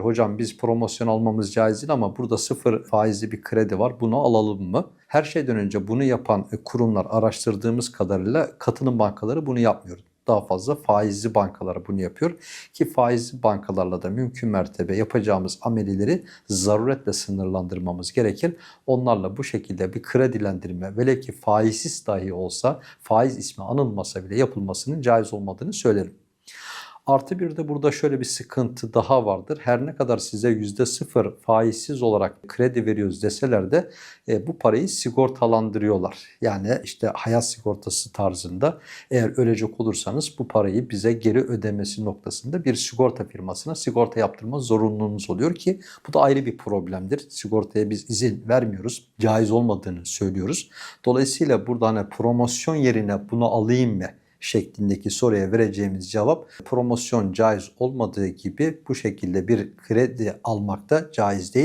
Hocam biz promosyon almamız caiz değil ama burada sıfır faizli bir kredi var. Bunu alalım mı? Her şeyden önce bunu yapan e, kurumlar araştırdığımız kadarıyla katılım bankaları bunu yapmıyor. Daha fazla faizli bankalar bunu yapıyor ki faizli bankalarla da mümkün mertebe yapacağımız amelileri zaruretle sınırlandırmamız gerekir. Onlarla bu şekilde bir kredilendirme velev ki faizsiz dahi olsa faiz ismi anılmasa bile yapılmasının caiz olmadığını söylerim. Artı bir de burada şöyle bir sıkıntı daha vardır. Her ne kadar size yüzde sıfır faizsiz olarak kredi veriyoruz deseler de e, bu parayı sigortalandırıyorlar. Yani işte hayat sigortası tarzında eğer ölecek olursanız bu parayı bize geri ödemesi noktasında bir sigorta firmasına sigorta yaptırma zorunluluğunuz oluyor ki bu da ayrı bir problemdir. Sigortaya biz izin vermiyoruz. Caiz olmadığını söylüyoruz. Dolayısıyla burada hani promosyon yerine bunu alayım mı? Şeklindeki soruya vereceğimiz cevap promosyon caiz olmadığı gibi bu şekilde bir kredi almak da caiz değil.